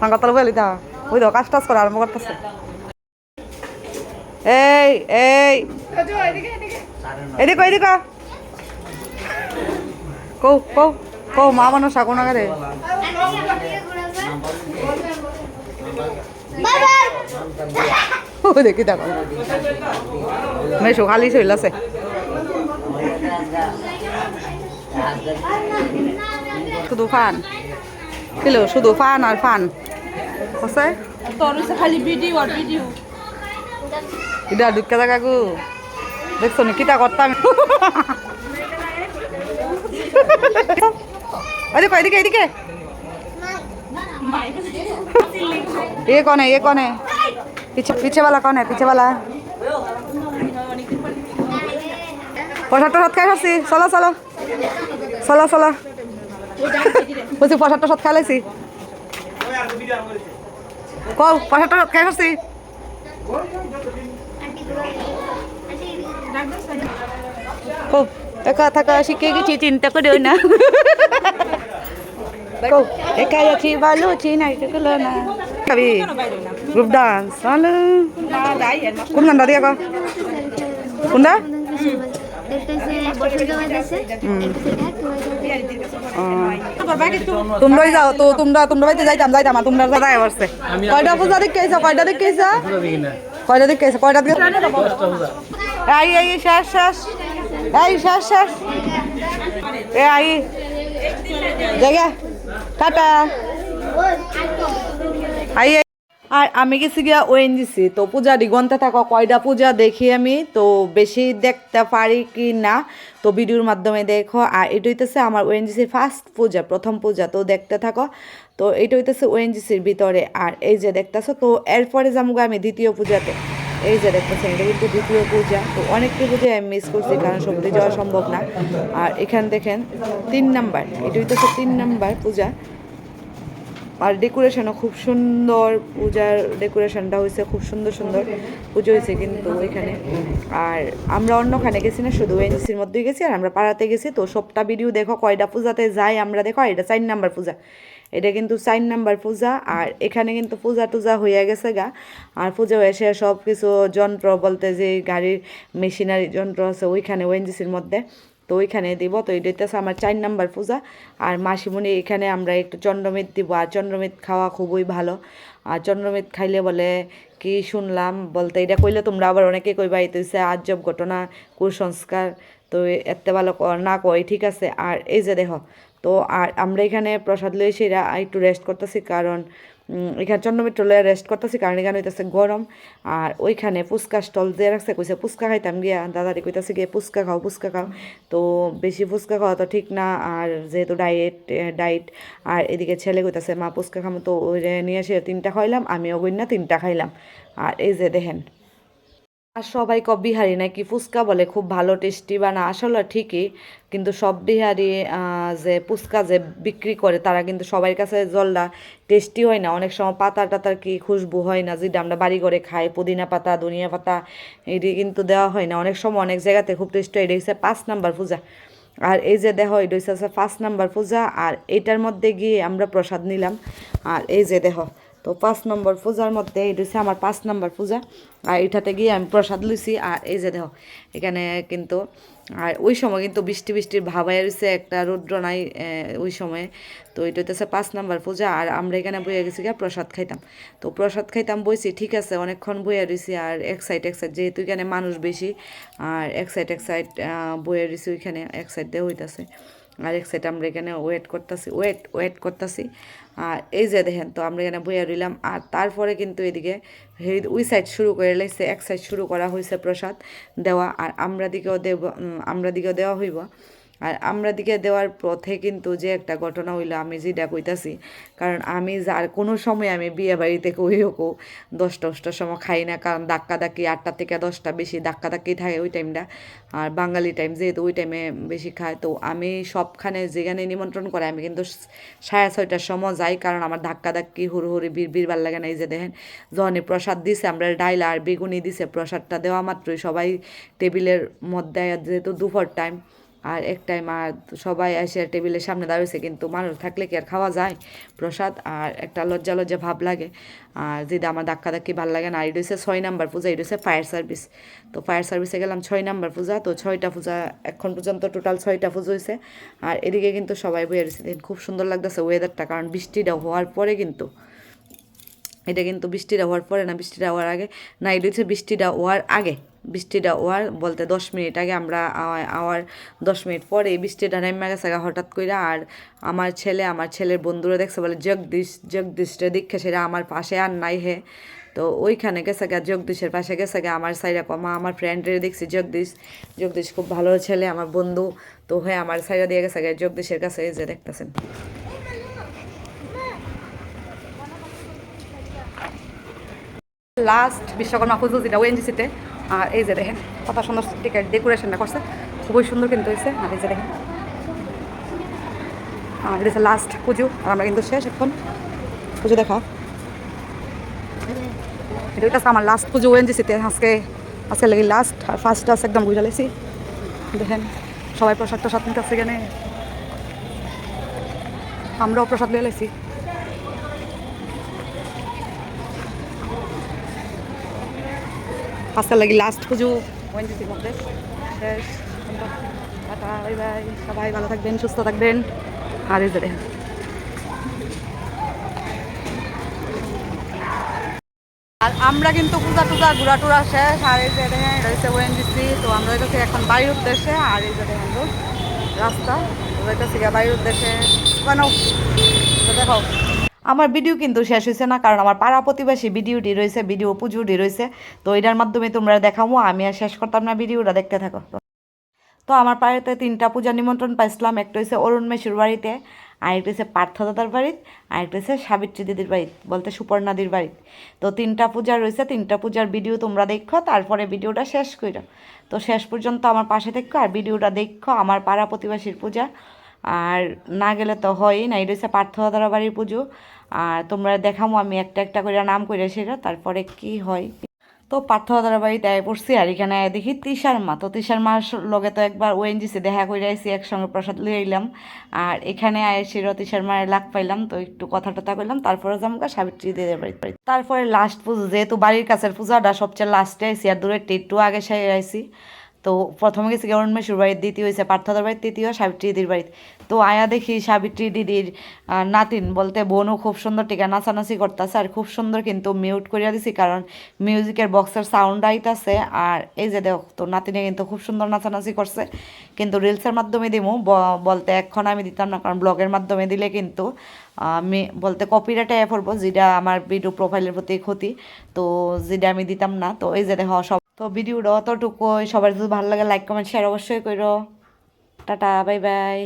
পাঙ্গাতলা বলি তা ওই তো, কাজ টাজ করা আরম্ভ করতেছে। এই এই। এদিকে এদিকে কৌ কৌ কৌ, মা মানুষ শাকো না রে ওই দেখি দেখো। মেশো খালি শৈল আছে শুধু ফান কিলো শুধু ফান আর ফান আছে তোর হচ্ছে খালি ভিডিও আর ভিডিও এটা ঢুকা থাকা গো দেখছো নি কিটা করতাম এদিকে এদিকে এদিকে ये कौन है ये कौन है पीछे पीछे वाला कौन है पीछे वाला পঁচাত্তর সাত খাই খাচ্ছি চলো চলো চলো চলো বলছি পঁচাত্তর সাত খাই লাইছি কও পঁচাত্তর সাত খাই কও, একা থাকা শিখে গেছি, চিন্তা করে না। না করল না। খাবি? গ্রুপ কোন কোনটা? তোমরাই যাও তো তোমরা তোমরা বাড়িতে যাইতাম যাইতাম তোমরা যাই আসছে কয়টা পূজা দেখে আইছো? কয়টা দেখে আইছো কয়টা দেখে আইছো? কয়টা দেখে এই এই শেষ শেষ। এই শেষ শেষ। এ আই জায়গা টাটা। আই আই। আর আমি গেছি গিয়া ওএনজিসি তো পূজা দিগন্তে থাকো কয়টা পূজা দেখি আমি, তো বেশি দেখতে পারি কি না, তো ভিডিওর মাধ্যমে দেখো। আর এটা হইতেছে আমার ওএনজিসির ফার্স্ট পূজা, প্রথম পূজা, তো দেখতে থাকো। তো এটা হইতেছে ওএনজিসির ভিতরে। আর এই যে দেখতেছো, তো এরপরে যাব আমি দ্বিতীয় পূজাতে। এই যে দেখতেছেন এটা কিন্তু দ্বিতীয় পূজা। তো অনেকটি পূজায় আমি মিস করছি, কারণ সবটি যাওয়া সম্ভব না। আর এখানে দেখেন, তিন নাম্বার, এটা হইতেছে তিন নাম্বার পূজা। আর ডেকোরেশনও খুব সুন্দর। পূজার ডেকোরেশনটা হয়েছে খুব সুন্দর সুন্দর। পুজো হয়েছে কিন্তু ওইখানে আর আমরা অন্যখানে গেছি না, শুধু এনসির মধ্যেই গেছি আর আমরা পাড়াতে গেছি। তো সবটা ভিডিও দেখো, কয়টা পূজাতে যাই আমরা দেখো এটা চার নাম্বার পূজা। এটা কিন্তু চার নাম্বার পূজা আর এখানে কিন্তু পূজা টুজা হয়ে গেছে গা। আর পুজো এসে সব কিছু যন্ত্র বলতে যে গাড়ির মেশিনারি যন্ত্র আছে ওইখানে ওএনজিসির মধ্যে। তো ওইখানে দিব। তো এটা হচ্ছে আমার চার নাম্বার পূজা। আর মাসিমণি এখানে আমরা একটু চন্দ্রমিত দিব। আর চন্দ্রমিত খাওয়া খুবই ভালো। আর চন্দ্রমিত খাইলে বলে, কি শুনলাম? বলতে, এটা কইলে তোমরা আবার অনেকে কইবা, এটা হচ্ছে আজব ঘটনা, কুসংস্কার। তো এত ভালো না কয়, ঠিক আছে। আর এই যে দেখো, তো আর আমরা এখানে প্রসাদ লইছি এরা একটু রেস্ট করতেছি। কারণ এখানে চন্দ্রমিত্র লয়ে রেস্ট করতেছি কারণ এখানে হইতেছে গরম। আর ওইখানে ফুচকা স্টল দিয়ে রাখছে, কইছে ফুচকা খাইতাম গিয়া। দাদারি কইতাছে গিয়ে, ফুচকা খাও ফুচকা খাও। তো বেশি ফুচকা খাওয়া তো ঠিক না, আর যেহেতু ডায়েট ডায়েট আর এদিকে ছেলে কইতাছে, মা, ফুচকা খাম। তো ওই নিয়ে এসে তিনটা খাইলাম আমি ওগুন না তিনটা খাইলাম। আর এই যে দেখেন আর সবাই কব বিহারি নাকি ফুচকা বলে, খুব ভালো, টেস্টি বানা আসলে ঠিকই, কিন্তু সব বিহারি যে ফুচকা যে বিক্রি করে, তারা কিন্তু সবার কাছে জলটা টেস্টি হয় না। অনেক সময় পাতা টাতার কি খুশবু হয় না, যেটা আমরা বাড়ি করে খাই, পুদিনা পাতা, ধনিয়া পাতা, এটি কিন্তু দেওয়া হয় না। অনেক সময় অনেক জায়গাতে খুব টেস্টি হয়, এটা হচ্ছে পাঁচ নাম্বার পূজা। আর এই যে দেহ, এটা হচ্ছে ফার্স্ট নাম্বার পূজা, আর এটার মধ্যে গিয়ে আমরা প্রসাদ নিলাম। আর এই যে দেখো তো পাঁচ নম্বর পূজার মধ্যে এটা হচ্ছে আমার পাঁচ নম্বর পূজা। আর এটাতে গিয়ে আমি প্রসাদ লইছি। আর এই যে দেখো, এখানে কিন্তু, আর ওই সময় কিন্তু বৃষ্টি বৃষ্টির ভাবাই রয়েছে একটা রৌদ্র নাই ওই সময়ে। তো এটা হচ্ছে পাঁচ নাম্বার পূজা। আর আমরা এখানে বইয়ে গেছি গিয়ে প্রসাদ খাইতাম। তো প্রসাদ খাইতাম, বইছি, ঠিক আছে, অনেকক্ষণ বইয়ে রয়েছি আর এক সাইড এক সাইড যেহেতু এখানে মানুষ বেশি, আর এক সাইড এক সাইড বইয়ে রয়েছি ওইখানে, এক সাইড দিয়ে হইতাছে। আর এক সাইড আমরা এখানে ওয়েট করতেছি ওয়েট ওয়েট করতেছি। আর এই যে দেখেন, তো আমরা এখানে বইয়া রইলাম। আর তারপরে কিন্তু এদিকে ওই সাইড শুরু করে লাইছে, এক সাইড শুরু করা হয়েছে প্রসাদ দেওয়া। আর আমরা দিকেও দেব আমরা দিকেও দেওয়া হইব। আর আমরা দিকে দেওয়ার পথে কিন্তু যে একটা ঘটনা হইল, আমি যেটা কইতাছি, কারণ আমি যার কোনো সময় আমি বিয়ে বাড়িতে কই হোক দশটা দশটার সময় খাই না, কারণ ধাক্কা ধাক্কি আটটা থেকে দশটা বেশি ধাক্কা ধাক্কি থাকে ওই টাইমটা আর বাঙালি টাইম যেহেতু ওই টাইমে বেশি খায়, তো আমি সবখানে যেখানে নিমন্ত্রণ করে আমি কিন্তু সাড়ে ছয়টার সময় যাই, কারণ আমার ধাক্কা ধাক্কি হুড় হুড়ি বীর বীর ভালো লাগে না এই যে দেখেন যখনই প্রসাদ দিছে, আমরা ডাইল আর বেগুনি দিছে, প্রসাদটা দেওয়া মাত্রই সবাই টেবিলের মধ্যে, যেহেতু দুপুর টাইম আর এক টাইম আর সবাই এসে টেবিলের সামনে দাঁড়িয়েছে কিন্তু মানুষ থাকলে কি আর খাওয়া যায়? প্রসাদ আর একটা লজ্জা লজ্জা ভাব লাগে। আর যেটা আমার ধাক্কা ধাক্কি ভালো লাগে না, আর এটা হচ্ছে ছয় নাম্বার পূজা, এটা হচ্ছে ফায়ার সার্ভিস তো ফায়ার সার্ভিসে গেলাম ছয় নাম্বার পূজা, তো ছয়টা পূজা, এখন পর্যন্ত টোটাল ছয়টা পুজো হয়েছে আর এদিকে কিন্তু সবাই বয়ে রয়েছে খুব সুন্দর লাগতেছে ওয়েদারটা কারণ বৃষ্টিটা হওয়ার পরে কিন্তু, এটা কিন্তু বৃষ্টিটা হওয়ার পরে না, বৃষ্টিটা হওয়ার আগে না, এটা হচ্ছে বৃষ্টিটা হওয়ার আগে। বৃষ্টিটা ওয়ার বলতে দশ মিনিট আগে আমরা আওয়ার দশ মিনিট পরে বৃষ্টিটা নেমে গেছে হঠাৎ করে আর আমার ছেলে, আমার ছেলের বন্ধুরা দেখছে বলে, জগদীশ, জগদীশটা দীক্ষা সেটা আমার পাশে আর নাই হে। তো ওইখানে গেছে গা, জগদীশের পাশে গেছে গা, আমার সাইডা কমা আমার ফ্রেন্ডের দেখছি, জগদীশ জগদীশ খুব ভালো ছেলে, আমার বন্ধু। তো হ্যাঁ আমার সাইডা দিয়ে গেছে গা, জগদীশের কাছে যে দেখতেছেন। লাস্ট বিশ্বকর্মা পুজো যেটা ওএনজিসিতে আর এই যে দেখেন, কত সুন্দর টিকেট ডেকোরেশনটা করছে। খুবই সুন্দর কিন্তু হয়েছে। আর এই যে দেখেন, আর এটা হচ্ছে লাস্ট পুজো, আর আমরা কিন্তু শেষ এখন। পুজো দেখা, এটা হইতাছে আমার লাস্ট পুজো ওএনজিসিতে আজকে আজকে লাগি লাস্ট আর ফার্স্ট আছে একদম বুঝা লাইছি দেখেন, সবাই প্রসাদ টসাদ নিতে এখানে। আমরাও প্রসাদ লিয়ে পাঁচটার লাগি লাস্ট বাই সবাই ভালো থাকবেন, সুস্থ থাকবেন। আর আর আমরা কিন্তু পূজা টুজা, ঘোরা টুরা শেষ, আর এই যে দেখেন হচ্ছে ওএনজিসি তো আমরা যাচ্ছি এখন বাড়ির উদ্দেশ্যে, আর এই যে দেখেন রাস্তা গা বাড়ির উদ্দেশ্যে কেন দেখো। আমার ভিডিও কিন্তু শেষ হয়েছে না, কারণ আমার পাড়া প্রতিবেশী ভিডিওটি রয়েছে, ভিডিও পুজোটি রয়েছে। তো এটার মাধ্যমে তোমরা দেখাবো আমি আর শেষ করতাম না ভিডিওটা, দেখতে থাকো। তো আমার বাড়িতে তিনটা পূজা নিমন্ত্রণ পাইছিলাম, একটা হচ্ছে অরুণ মেশুর বাড়িতে আরেকটা হচ্ছে পার্থ দাদার বাড়িতে আরেকটা হচ্ছে সাবিত্রী দিদির বাড়িতে, বলতে সুপর্ণাদির বাড়িতে। তো তিনটা পূজা রয়েছে, তিনটা পূজার ভিডিও তোমরা দেখো, তারপরে ভিডিওটা শেষ করো তো শেষ পর্যন্ত আমার পাশে দেখো আর ভিডিওটা দেখো, আমার পাড়া প্রতিবেশীর পূজা। আর না গেলে তো হয়ই না, এটা হচ্ছে পার্থ দাদার বাড়ির পুজো। আর তোমরা দেখামো, আমি একটা একটা করে নাম করে সেটা তারপরে কি হয়। তো পার্থ দাদার বাড়িতে আয় পড়ছি, আর এখানে দেখি তিশার মা। তো তিশার মার লগে তো একবার ওএনজিসি দেখা করে আইসি একসঙ্গে প্রসাদ লিয়ে এলাম আর এখানে আইসি তিশার মায়ের লাগ পাইলাম, তো একটু কথা টথা কইলাম, তারপরে জামকা সাবিত্রী দিদির বাড়িতে। বাড়ি তারপরে লাস্ট পুজো, যেহেতু বাড়ির কাছের পূজাটা সবচেয়ে লাস্টে আইসি আর দূরের একটু আগে সাই আইসি তো প্রথমে গেছে গরম মেশুর বাড়ির, দ্বিতীয় হয়েছে পার্থদার বাড়ির, তৃতীয় সাবিত্রী দিদির বাড়িতে তো আয়া দেখি সাবিত্রী দিদির নাতিন বলতে বোনও খুব সুন্দর টিকা নাচানাচি করতেছে আর খুব সুন্দর কিন্তু মিউট করিয়া দিছি কারণ মিউজিকের বক্সের সাউন্ড আইতাছে আর এই যে দেখ তো নাতিনে কিন্তু খুব সুন্দর নাচানাচি করছে। কিন্তু রিলসের মাধ্যমে দিমু বলতে এখন আমি দিতাম না কারণ ব্লগের মাধ্যমে দিলে কিন্তু আমি বলতে কপিরাইট করব যেটা আমার ভিডিও প্রোফাইলের প্রতি ক্ষতি। তো যেটা আমি দিতাম না, তো এই যে দেখো সব তো ভিডিওটা অতটুকুই। সবার যদি ভালো লাগে লাইক কমেন্ট শেয়ার অবশ্যই করো। Tata bye bye